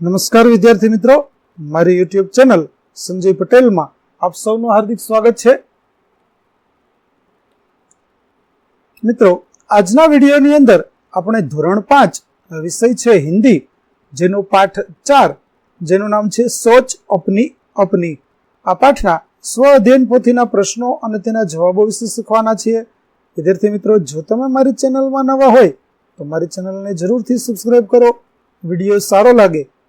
નમસ્કાર વિદ્યાર્થી મિત્રો. મારી યુટ્યુબ ચેનલ સંજય પટેલમાં આપ સૌનું હાર્દિક સ્વાગત છે. મિત્રો, આજના વિડીયોની અંદર આપણે ધોરણ પાંચ વિષય છે હિન્દી, જેનો પાઠ ચાર, જેનું નામ છે સોચ અપની અપની. આ પાઠના સ્વ અધ્યયન પોથીના પ્રશ્નો અને તેના જવાબો વિશે શીખવાના છીએ. વિદ્યાર્થી મિત્રો, જો તમે મારી ચેનલમાં નવા હોય, તો મારી ચેનલને જરૂરથી સબસ્ક્રાઈબ કરો. વીડિયો સારો લાગે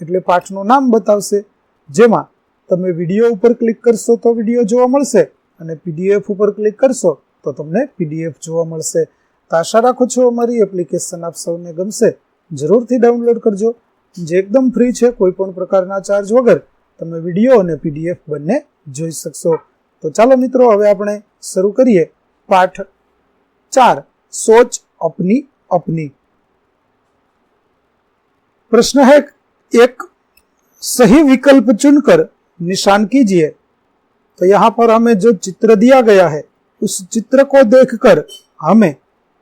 એટલે પાઠનું નામ બતાવશે, જેમાં તમે વીડિયો ઉપર ક્લિક કરશો તો વીડિયો જોવા મળશે અને પીડીએફ ઉપર ક્લિક કરશો તો તમને પીડીએફ જોવા મળશે. તો આશા રાખું છું અમારી એપ્લિકેશન આપ સૌને ગમશે. જરૂરથી ડાઉનલોડ કરજો. જે એકદમ ફ્રી છે, કોઈ પણ પ્રકારના ચાર્જ વગર તમે વીડિયો અને પીડીએફ બંને જોઈ શકશો. તો ચાલો મિત્રો, હવે આપણે શરૂ કરીએ. પાઠ ચાર, સોચ અપની અપની. પ્રશ્ન હેક एक सही विकल्प चुनकर निशान कीजिए। तो यहाँ पर हमें जो चित्र दिया गया है, उस चित्र को देखकर हमें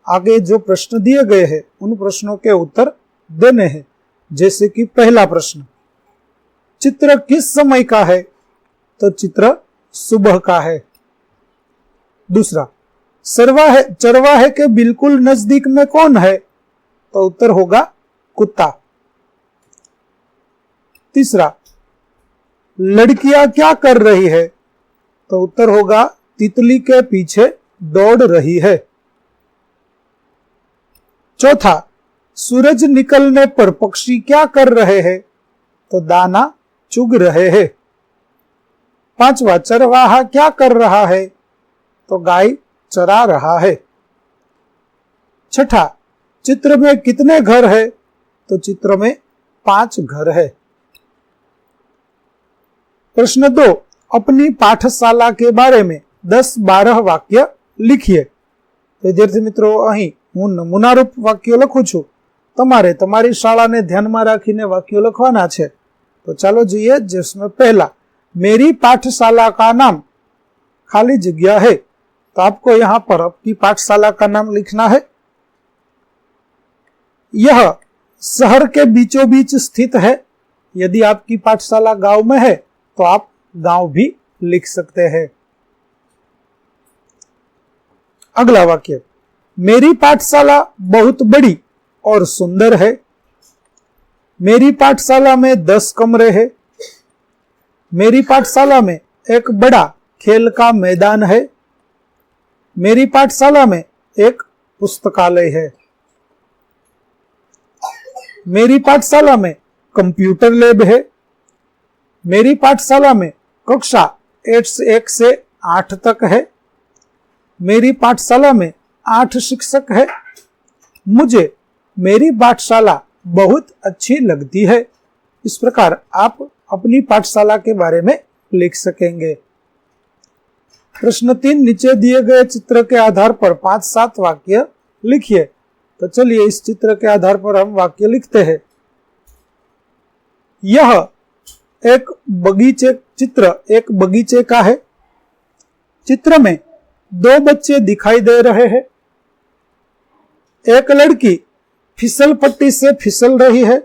आगे जो प्रश्न दिए गए हैं, उन प्रश्नों के उत्तर देने हैं। जैसे कि पहला प्रश्न, चित्र किस समय का है? तो चित्र सुबह का है। दूसरा सरवाहे चरवाहे के बिल्कुल नज़दीक में कौन है? तो उत्तर होगा कुत्ता। तीसरा, लड़कियाँ क्या कर रही है? तो उत्तर होगा, तितली के पीछे दौड़ रही है। चौथा, सूरज निकलने पर पक्षी क्या कर रहे हैं? तो दाना चुग रहे हैं। पांचवा, चरवाहा क्या कर रहा है? तो गाय चरा रहा है। छठा, चित्र में कितने घर है? तो चित्र में पाँच घर है। प्रश्न दो अपनी पाठशाला के बारे में दस बारह वाक्य लिखिए વિદ્યાર્થી મિત્રો અહીં હું નમૂનારૂપ વાક્યો લખું છું તમારે તમારી શાળાને ધ્યાનમાં રાખીને વાક્યો લખવાના છે તો ચાલો જોઈએ जिसमें पहला मेरी पाठशाला का नाम खाली जगह है तो आपको यहां पर आपकी पाठशाला का नाम लिखना है यह शहर के बीचों बीच स्थित है यदि आपकी पाठशाला गांव में है तो आप गाँव भी लिख सकते हैं। अगला वाक्य, मेरी पाठशाला बहुत बड़ी और सुंदर है। मेरी पाठशाला में दस कमरे हैं। मेरी पाठशाला में एक बड़ा खेल का मैदान है। मेरी पाठशाला में एक पुस्तकालय है। मेरी पाठशाला में कंप्यूटर लैब है। मेरी पाठशाला में कक्षा एट से एक से आठ तक है। मेरी पाठशाला में आठ शिक्षक है। मुझे मेरी पाठशाला बहुत अच्छी लगती है। इस प्रकार आप अपनी पाठशाला के बारे में लिख सकेंगे। प्रश्न तीन, नीचे दिए गए चित्र के आधार पर पाँच सात वाक्य लिखिए। तो चलिए इस चित्र के आधार पर हम वाक्य लिखते हैं। यह एक बगीचे चित्र, एक बगीचे का है। चित्र में दो बच्चे दिखाई दे रहे हैं। एक लड़की फिसल पट्टी से फिसल रही है।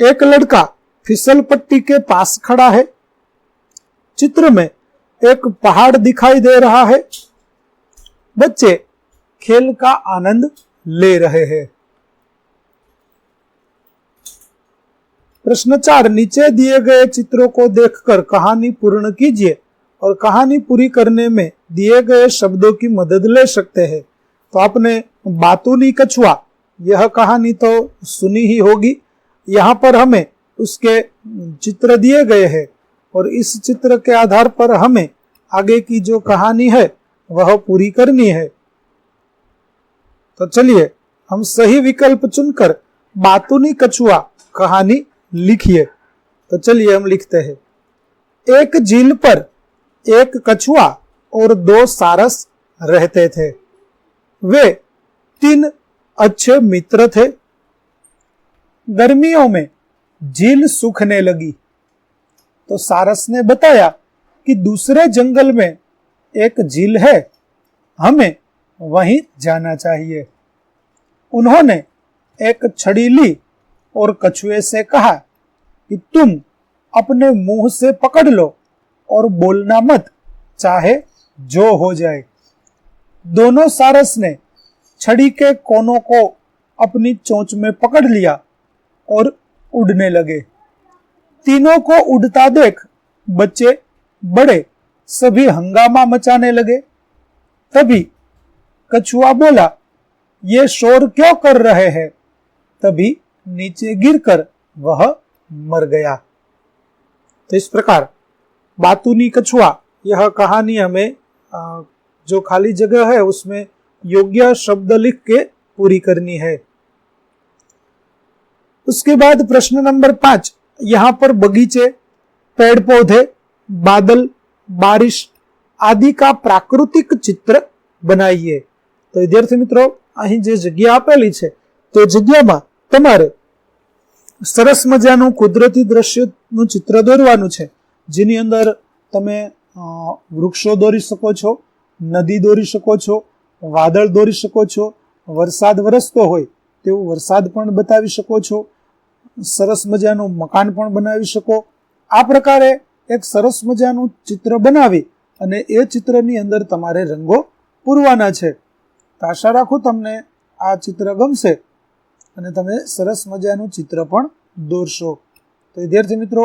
एक लड़का फिसल पट्टी के पास खड़ा है। चित्र में एक पहाड़ दिखाई दे रहा है। बच्चे खेल का आनंद ले रहे हैं। प्रश्न चार नीचे दिए गए चित्रों को देखकर कहानी पूर्ण कीजिए और कहानी पूरी करने में दिए गए शब्दों की मदद ले सकते हैं। तो आपने बातूनी कछुआ, यह कहानी तो सुनी ही होगी। यहाँ पर हमें उसके चित्र दिए गए हैं और इस चित्र के आधार पर हमें आगे की जो कहानी है, वह पूरी करनी है। तो चलिए, हम सही विकल्प चुनकर बातूनी कछुआ कहानी लिखिए। तो चलिए हम लिखते हैं। एक झील पर एक कछुआ और दो सारस रहते थे। वे तीन अच्छे मित्र थे। गर्मियों में झील सूखने लगी। तो सारस ने बताया कि दूसरे जंगल में एक झील है। हमें वहीं जाना चाहिए। उन्होंने एक छड़ी ली और कछुए से कहा कि तुम अपने मुँह से पकड़ लो और बोलना मत, चाहे जो हो जाए। दोनों सारस ने छड़ी के कोनों को अपनी चोंच में पकड़ लिया और उड़ने लगे। तीनों को उड़ता देख बच्चे बड़े सभी हंगामा मचाने लगे। तभी कछुआ बोला, ये शोर क्यों कर रहे हैं? तभी नीचे गिरकर वह मर गया तो इस प्रकार बातूनी कछुआ यह कहानी हमें जो खाली जगह है उसमें योग्य शब्द लिख के पूरी करनी है उसके बाद प्रश्न नंबर पांच यहां पर बगीचे पेड़ पौधे बादल बारिश आदि का प्राकृतिक चित्र બનાવીએ તો વિદ્યાર્થી મિત્રો અહીં જે જગ્યા આપેલી છે તે જગ્યામાં તમારે સરસ મજાનું કુદરતી દ્રશ્યનું ચિત્ર દોરવાનું છે. જેની અંદર તમે વૃક્ષો દોરી શકો છો, નદી દોરી શકો છો, વાદળ દોરી શકો છો, વરસાદ વરસતો હોય તેવું વરસાદ પણ બતાવી શકો છો, સરસ મજાનું મકાન પણ બનાવી શકો. આ પ્રકારે એક સરસ મજાનું ચિત્ર બનાવી અને એ ચિત્રની અંદર તમારે રંગો પૂરવાના છે. આશા રાખું તમને આ ચિત્ર ગમશે. અને તમે સરસ મજાનું ચિત્ર પણ દોરશો. તો વિદ્યાર્થી મિત્રો,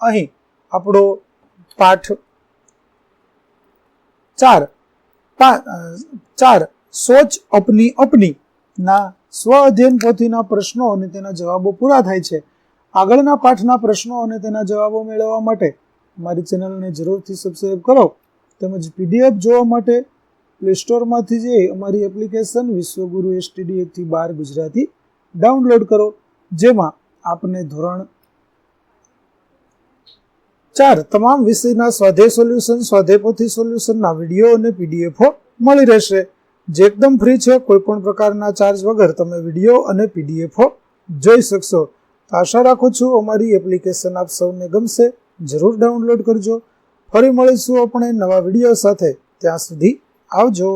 અહીં આપણો પાઠ ચાર ચાર, સોચ અપની અપની ના સ્વ અધ્યયન પોથીના પ્રશ્નો અને તેના જવાબો પૂરા થાય છે. આગળના પાઠના પ્રશ્નો અને તેના જવાબો મેળવવા માટે મારી ચેનલને જરૂરથી સબસ્ક્રાઈબ કરો. તેમજ પીડીએફ જોવા માટે પ્લે સ્ટોરમાંથી જે અમારી એપ્લિકેશન વિશ્વગુરુ એસટીડી એકથી બાર ગુજરાતી ડાઉનલોડ કરો, જેમાં આપને ધોરણ ચાર તમામ વિષયના સ્વાધ્યાય સોલ્યુશન સ્વાધ્યાય સોલ્યુશનના વીડિયો અને પીડીએફો મળી રહેશે. જે એકદમ ફ્રી છે કોઈ પણ પ્રકારના ચાર્જ વગર તમે વીડિયો અને પીડીએફો જોઈ શકશો. આશા રાખું છું અમારી એપ્લિકેશન આપ સૌને ગમશે. જરૂર ડાઉનલોડ કરજો. ફરી મળીશું આપણે નવા વીડિયો સાથે. ત્યાં સુધી આવજો.